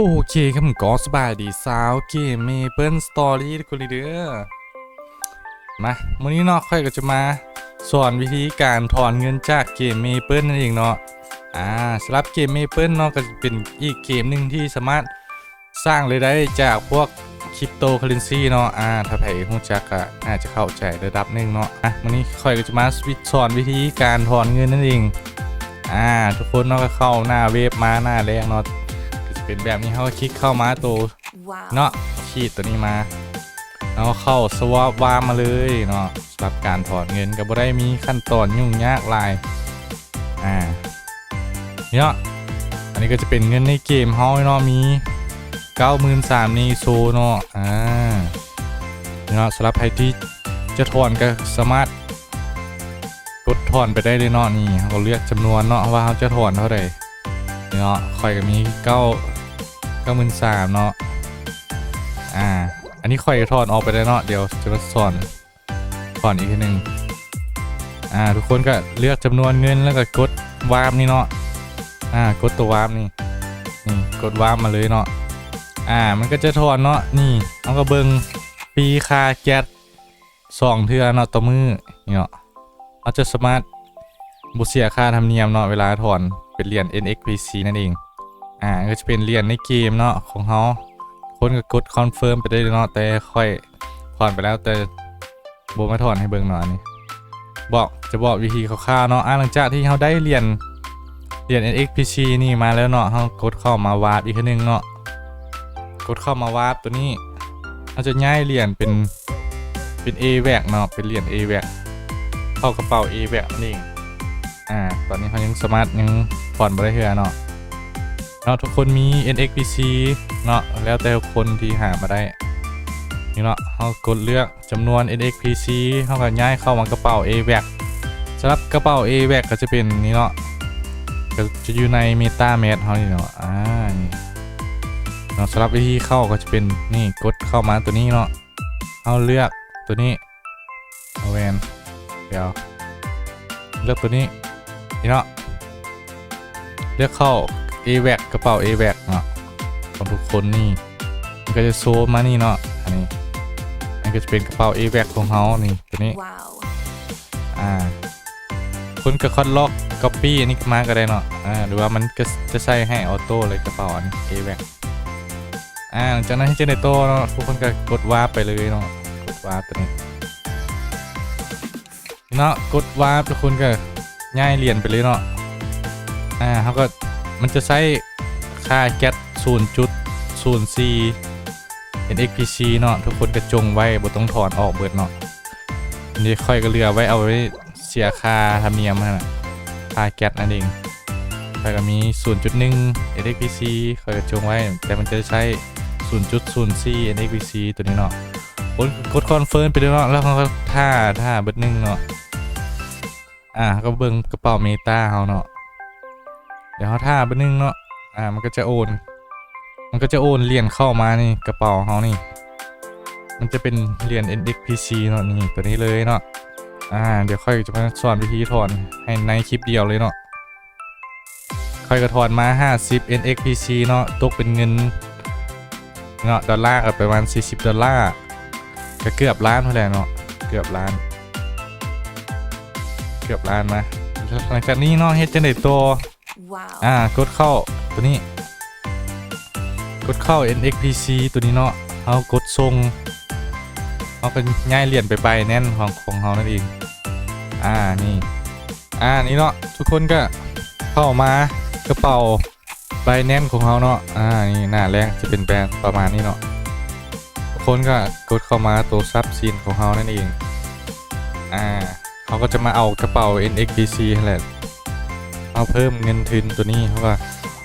โอเคครับผมก็สบายดีสาวเกมเมเปิลสตอรี่ทุกคนเลยเด้อมาวันนี้เนาะค่อยก็จะมาสอนวิธีการถอนเงินจากเกมเมเปิลนั่นเองเนาะอ่าสำหรับเกมเมเปิลเนาะก็จะเป็นอีกเกมหนึ่งที่สามารถสร้างรายได้จากพวกคริปโตเคอเรนซีเนาะอ่าถ้าใครรู้จักก็น่าจะเข้าใจระดับหนึ่งเนาะอะวันนี้ค่อยก็จะมาสอนวิธีการถอนเงินนั่นเองอ่าทุกคนเนาะก็เข้าหน้าเว็บมาหน้าแรกเนาะ เป็นแบบนี้เขาก็คลิกเข้ามาตัว Wow. เนาะขีดตัวนี้มาแล้วก็เข้าสวอปวามาเลยเนาะสำหรับการถอนเงินก็บ่ได้มีขั้นตอนยุ่งยากหลายอ่าเนาะอันนี้ก็จะเป็นเงินในเกมเฮาเนาะมี93,000ในโซเนาะอ่าเนาะสำหรับใครที่จะถอนก็สามารถกดถอนไปได้เลยเนาะนี่เขาเลือกจำนวนเนาะว่าเขาจะถอนเท่าไหร่เนาะคอยก็มีเก้าเก้าหมื่นสามเนาะ อ่า อันนี้คอยถอนออกไปได้เนาะ เดี๋ยวจะมาสอนถอนอีกทีหนึ่งอ่า ทุกคนก็เลือกจำนวนเงินแล้วก็กดวาร์ปนี่เนาะ อ่า กดตัววาร์ปนี่ นี่ กดวาร์ปมาเลยเนาะ อ่า มันก็จะถอนเนาะ นี่เอาก็เบิงปีคาแก๊สสองเทือเนาะต่อมือเนาะเราจะสามารถบุเสียค่าธรรมเนียมเนาะเวลาถอนเป็นเหรียญ NXPC นั่นเอง อ่าก็จะเป็นเหรียญในเกมเนาะของเขาคนก็กดคอนเฟิร์มไปได้เนาะแต่ค่อยถอนไปแล้วแต่โบมาถอนให้เบิ่งหน่อยนี่บอกจะบอกวิธีคร่าวๆเนาะอ่าหลังจากที่เขาได้เหรียญเหรียญ NXPC นี่มาแล้วเนาะเขากดเข้ามาวาร์ปอีกนึงเนาะกดเข้ามาวาร์ปตัวนี้เขาจะย้ายเหรียญเป็นเป็น A แวกเนาะเป็นเหรียญ A แวกเข้ากระเป๋า A แวกนั่นเองอ่าตอนนี้เขายังสามารถยังผ่อนบริเทือเนาะ เนาะทุกคนมี NXPC เนาะแล้วแต่คนที่หามาได้นี่เนาะเขากดเลือกจำนวน NXPC เขาก็ย้ายเข้ามากระเป๋า AVAC สำหรับกระเป๋า AVAC ก็จะเป็นนี่เนาะก็จะอยู่ใน MetaMask เขานี่เนาะอ่านี่เนาะสำหรับวิธีเข้าก็จะเป็นนี่กดเข้ามาตัวนี้เนาะเอาเลือกตัวนี้เอาแวนเดี๋ยวเลือกตัวนี้นี่เนาะเลือกเข้า AVAC กระเป๋า AVAC เนาะของทุกคนนี่มันก็จะโซมมานี่เนาะอันนี้อันนก็จะเป็นกระเป๋า AVAC ของเขานี่ตัวนี้ Wow. อ่าคุณก็คัดล็อก copy อันนี้มาก็ได้เนาะอ่าหรือว่ามันก็จะใส่ให้ออโต้เลยกระเป๋าอันนี้ AVAC อ่าหลังจากนั้นให้เจเนโตเนาะทุกคนก็กดวาร์ปไปเลยเนาะกดวาร์ปตัวนี้เนาะกดวาร์ปทุกคนก็ง่ายเหรียญไปเลยเนาะอ่าเขาก็ มันจะใช้ค่าแก๊ส0.04 NXPC เนาะทุกคนก็จงไว้บ่ต้องถอนออกเบิดเนาะนี่ค่อยก็เหลือไว้เอาไว้เสียค่าธรรมเนียมนั่นน่ะค่าแก๊สนั่นเองค่อยก็มี 0.1 NXPC ค่อยก็จงไว้ แต่มันจะใช้ 0.04 NXPC ตัวนี้เนาะกดคอนเฟิร์มไปเลยเนาะแล้วเขาก็ท่าท่าเบิดหนึ่งเนาะอ่าก็เบิ่งกระเป๋าเมตาเขาเนาะ เดี๋ยวเขาท่าเบิดหนึ่งเนาะ อ่า มันก็จะโอน มันก็จะโอนเหรียญเข้ามานี่กระเป๋าเขานี่ มันจะเป็นเหรียญ NXPC เนาะนี่ตัวนี้เลยเนาะ อ่า เดี๋ยวค่อยจะมาสอนวิธีถอนให้ในคลิปเดียวเลยเนาะ ค่อยก็ถอนมา 50 NXPC เนาะ ตกเป็นเงินเนาะดอลลาร์ก็ประมาณ 40 ดอลลาร์ก็เกือบล้านเท่าไหร่เนาะ เกือบล้าน เกือบล้านมาหลังจากนี้เนาะเฮ็ดจังได๋ตัว อ่ากดเข้าตัวนี้ กดเข้า NXPC ตัวนี้เนาะเขากดทรงเขาก็ง่ายเหรียญไปไปแน่นของของเขานั่นเองอ่านี่อ่านี่เนาะทุกคนก็เข้ามากระเป๋าใบแน่นของเขาเนาะอ่านี่หน้าแรกจะเป็นแบรนด์ประมาณนี้เนาะทุกคนก็กดเข้ามาตัวซับซีนของเขานั่นเองอ่าเขาก็จะมาเอากระเป๋า NXPC แหละ เอาเพิ่มเงินทุนตัวนี้เขาก็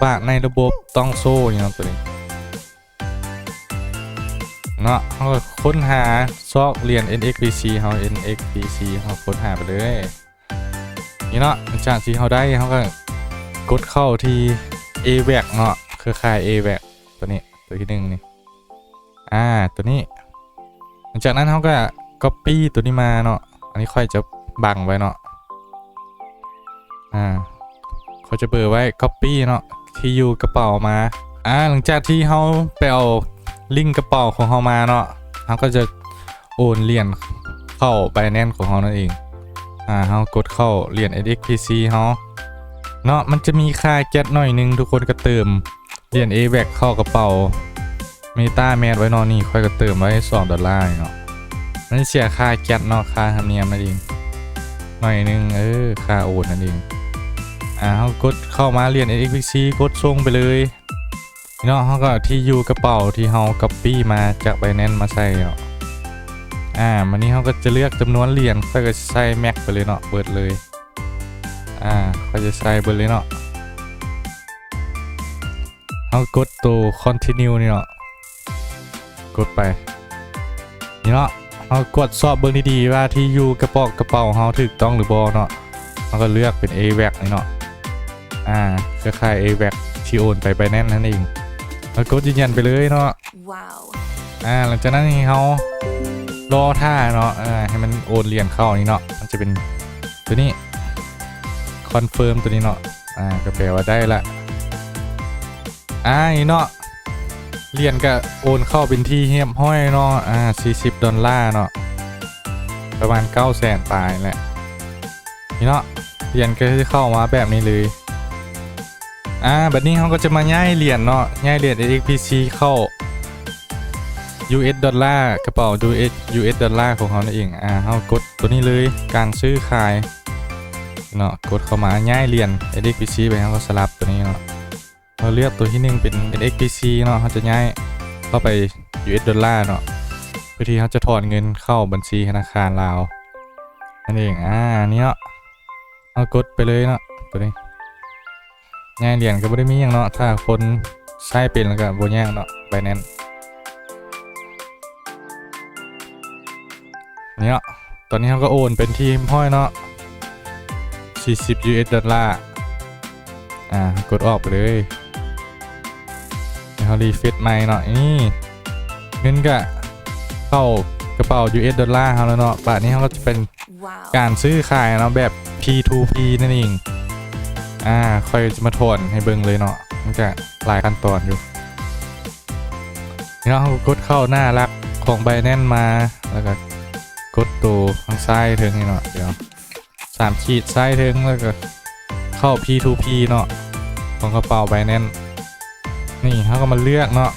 ฝากในระบบต้องโซ่อย่างนั้นตัวนี้เนาะเขาก็ค้นหาซอกเรียน NXPC เขา NXPC เขาค้นหาไปเลยนี่เนาะจากที่เขาได้เขาก็กดเข้าที่ AVAC เนาะเครือข่าย AVAC ตัวนี้ตัวที่หนึ่งนี่อ่าตัวนี้ หลังจากนั้นเขาก็ Copy ตัวนี้มาเนาะอันนี้ค่อยจะบังไว้เนาะอ่า เขาจะเบอร์ไว้ Copy เนาะที่อยู่กระเป๋ามาอ่าหลังจากที่เขาไปเอาลิงก์กระเป๋าของเขามาเนาะเขาก็จะโอนเหรียญเข้าไปแน่นของเขานั่นเองอ่าเขากดเข้าเหรียญ XPC เขาเนาะมันจะมีค่าแก๊สหน่อยหนึงทุกคนก็เติมเหรียญ a v a c เข้ากระเป๋าเมตาแมนไว้เนอนนี่ค่อยก็เติมไว้2ดอลลาร์เนาะมันเสียค่าแก๊สเนาะค่าธรรมเนียมนั่นเองหน่อยหนึงเออค่าโอนนั่นเอง อ่าเขากดเข้ามาเรียญ XPC กดส่งไปเลยเนาะเขาก็ที่อยู่กระเป๋าที่เขาก๊อปปี้มาจากไบแนนมาใส่เนาะอ่ามันนี้เขาก็จะเลือกจำนวนเหรียญเขาก็ใส่แม็กไปเลยเนาะเบิดเลยอ่าเขาจะใส่เบิดเลยเนาะเขากดตัว continue นี่เนาะกดไปนี่เนาะเขากดสอบเบิ่งดีๆว่าที่อยู่กระเป๋ากระเป๋าเขาถูกต้องหรือบ่เนาะเขาก็เลือกเป็น a v a c นี่เนาะ อ่าเครือข่าย a v a c ที่โอนไปไบแนนนั่นเองแล้วกดยืนยันไปเลยเนาะ Wow. อ่าหลังจากนั้นให้เขารอท่าเนาะอ่าให้มันโอนเหรียญเข้านี่เนาะมันจะเป็นตัวนี้คอนเฟิร์มตัวนี้เนาะอ่าก็แปลว่าได้ละอ่านี่เนาะเหรียญก็โอนเข้าเป็นที่เฮียบห้อยเนาะอ่า40ดอลลาร์เนาะประมาณ9 0 0 0 0 0ปลายแหละนี่เนาะเหรียญก็จะเข้ามาแบบนี้เลย อ่าแบบนี้เขาก็จะมาย้ายเหรียญเนาะย้ายเหรียญ XPC เข้า US ดอลลาร์กระเป๋า US US ดอลลาร์ของเขานั่นเองอ่าเขากดตัวนี้เลยการซื้อขายเนาะกดเข้ามาย้ายเหรียญ XPC ไปเขาก็สลับตัวนี้เนาะเราเลือกตัวที่หนึ่งเป็น XPC เนาะเขาจะย้ายเข้าไป US ดอลลาร์เนาะเพื่อที่เขาจะถอนเงินเข้าบัญชีธนาคารลาวนั่นเองอ่านี่เนาะเอากดไปเลยเนาะตัวนี้ งายเหรียญก็ไม่ได้มีอย่างเนาะถ้าคนใช้เป็นแล้วก็บ่ยากเนาะไปแน่นเนี่ยเนาะตอนนี้เขาก็โอนเป็นทีมห้อยเนาะ40 US ดอลลาร์ อ่า กดออกไปเลยเดี๋ยวเขารีเฟซใหม่เนาะนี่เงินก็เข้ากระเป๋า US ดอลลาร์เขาแล้วเนาะบาทนี้เขาก็จะเป็นการซื้อขายเนาะแบบ P2P นั่นเอง อ่าค่อยจะมาถอนให้เบิ่งเลยเนาะมันจะหลายขั้นตอนอยู่นี่เนาะกดเข้าหน้ารักของไบแนนมาแล้วก็กดตัวทางซ้ายถึงนี่เนาะเดี๋ยวสามขีดซ้ายถึงแล้วก็เข้า P2P เนาะของกระเป๋าไบแนนนี่เขาก็มาเลือกเนาะ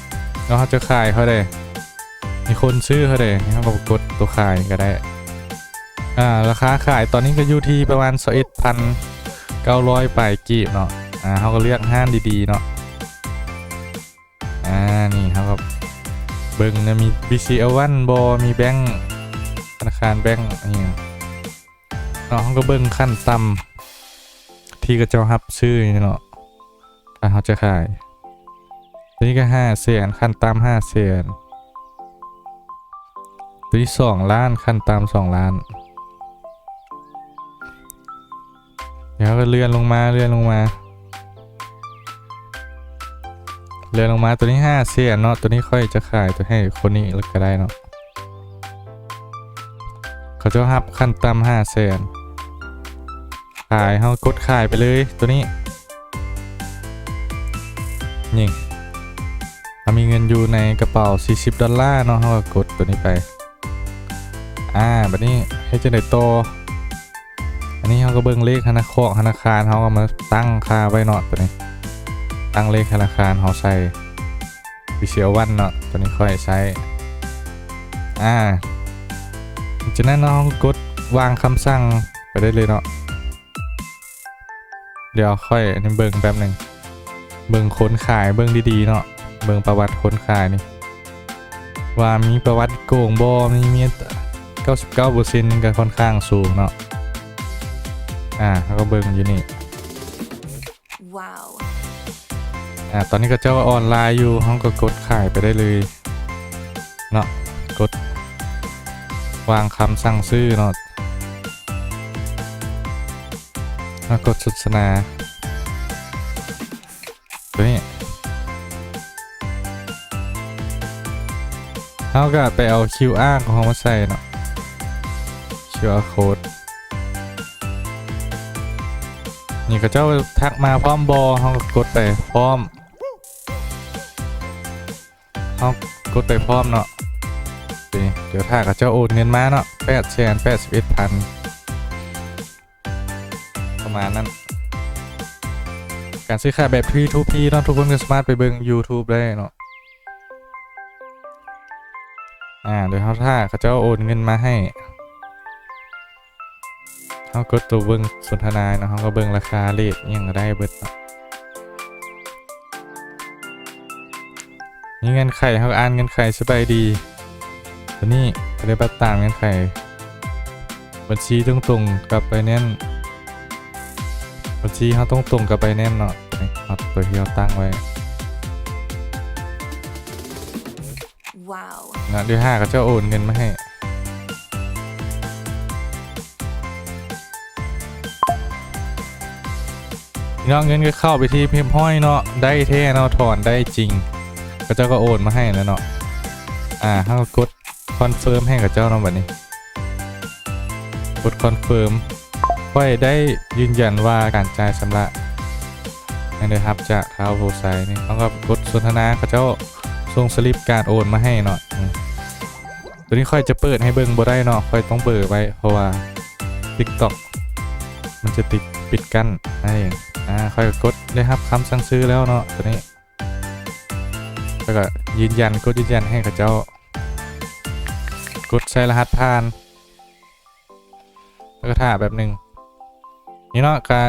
แล้วเขาจะขายเขาได้มีคนซื้อเขาได้นี่เขาก็กดตัวขายก็ได้อ่าราคาขายตอนนี้ก็อยู่ที่ประมาณ21พัน 900ไปกีบเนาะอ่าเขาก็เลือกห้านดีๆเนาะอ่านี่เขาก็เบิ่งนะมี BCL1 บอมีแบงก์ธนาคารแบงก์นี่เนาะเขาก็เบิ่งขั้นต่ำที่กระเจ้าฮับซื้อนี่เนาะถ้าเขาจะขายตัวนี้ก็ห้าแสนขั้นต่ำห้าแสนตัวนี้สองล้านขั้นต่ำสองล้าน เดี๋ยวก็เลื่อนลงมาเลื่อนลงมา เลื่อนลงมาตัวนี้ห้าเสียนเนาะตัวนี้ค่อยจะขายตัวให้คนนี้แล้วก็ได้เนาะเขาจะหับขั้นต่ำห้าแสนขายเขากดขายไปเลยตัวนี้นี่เขามีเงินอยู่ในกระเป๋า 40 ดอลลาร์เนาะเขาก็กดตัวนี้ไป อ่าแบบนี้ให้จะได้โต นี้เขาก็เบิ่งเลขธนาคารธนาคารเขาก็มาตั้งค่าไว้เนาะตัวนี้ ตั้งเลขธนาคารเขาใส่วิเชียวันเนาะตัวนี้ค่อยใช้อ่าจากนั้นน้องกดวางคำสั่งไปได้เลยเนาะเดี๋ยวค่อยนี่เบิ่งแป๊บหนึ่งเบิ่งค้นขายเบิ่งดีๆเนาะเบิ่งประวัติค้นขายนี่ว่ามีประวัติโกงบอมีเมีย99%ก็ค่อนข้างสูงเนาะ อ่าเขาก็เบิ่งอยู่นี่ Wow. อ่า ตอนนี้ก็เจ้าออนไลน์อยู่ห้องก็กดขายไปได้เลย เนาะกด วางคำสั่งซื้อเนาะแล้วกดสุดสนาตัวนี้เขาก็ไปเอา QR ของเขามาใส่เนาะ QR code นี่ก็เจ้าทักมาพร้อมบอเขาก็กดไปพร้อมเฮากดไปพร้อมเนาะนี่เดี๋ยวถ้าเขาเจ้าโอนเงินมาเนาะแปดแสนแปดสิบเอ็ดพันประมาณนั้น การซื้อขายแบบ P2P เนาะทุกคนก็สามารถไปเบิ่ง YouTube ได้เนาะอ่าเดี๋ยวเขาถ้าเขาเจ้าโอนเงินมาให้ เขากดตัวเบิ่งสนทนาเนาะเขาก็เบิ่งราคาเลทอิหยังก็ได้เบิดเนาะนี่เงินไขเขาอ่านเงินไขสบายดีตัวนี้ปฏิบัติตามเงินไขบัญชีต้องตรงๆกับไปแน่นซ์บัญชีเขาต้องตรงกับไปแน่นซ์เนาะนี่เอาตัวที่เราตั้งไว้ Wow. นะเดี๋ยวห้าเขาจะโอนเงินมาให้ เนาะเงินก็เข้าไปที่พิมพ์ห้อยเนาะได้แท้เนาะถอนได้จริงก็เจ้าก็โอนมาให้แล้วเนาะอ่าถ้ากดคอนเฟิร์มให้กับเจ้าเนาะแบบนี้ กดคอนเฟิร์มค่อยได้ยืนยันว่าการจ่ายชำระนั่นเลยครับจากเท้าโพไซนี่เขาก็กดสนทนากับเจ้าส่งสลิปการโอนมาให้เนาะตัวนี้ค่อยจะเปิดให้เบิ่งบ่ได้เนาะค่อยต้องเปิดไว้เพราะว่า TikTok มันจะติด ปิดกั้นนั่นเองอ่าค่อยกดได้ครับคำสั่งซื้อแล้วเนาะตัวนี้แล้วก็ยืนยันกดยืนยันให้กับเจ้ากดใส่รหัสผ่าน แล้วก็ท่าแบบหนึ่งนี่เนาะก็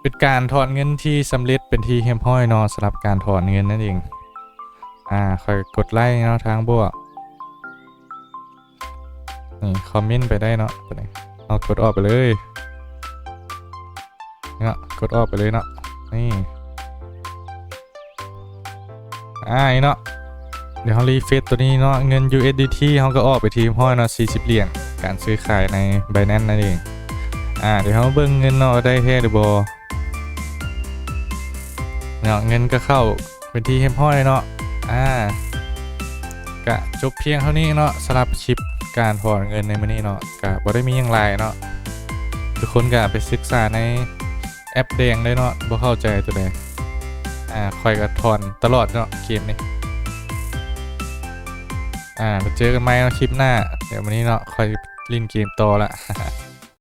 เป็นการถอนเงินที่สำเร็จเป็นที่เฮมห้อยเนาะสำหรับการถอนเงินนั่นเอง อ่าค่อยกดไลค์เนาะทางบวก นี่ คอมเมนต์ไปได้เนาะเอากดออกไปเลย กดออกไปเลยเนาะนี่อ่าเนาะเดี๋ยวเขารีเฟซตัวนี้เนาะเงิน USDT เขาก็ออกไปทีมห้อยเนาะ40 เหรียญการซื้อขายใน Binance นั่นเองอ่าเดี๋ยวเขาเบิ่งเงินเนาะได้แท้หรือบ่เนาะเงินก็เข้าเป็นที่เฮมห้อยเนาะอ่ากะจบเพียงเท่านี้เนาะสำหรับคลิปการถอนเงินในมื้อนี้เนาะกะบ่ได้มีหยังไรเนาะทุกคนก็ไปศึกษาใน แอปแดงเลยเนาะบ่เข้าใจตัวใดอ่าคอยกระทอนตลอดเนาะเกมนี้อ่าเจอกันไหมเนาะคลิปหน้า เดี๋ยววันนี้เนาะคอยลินเกมต่อละ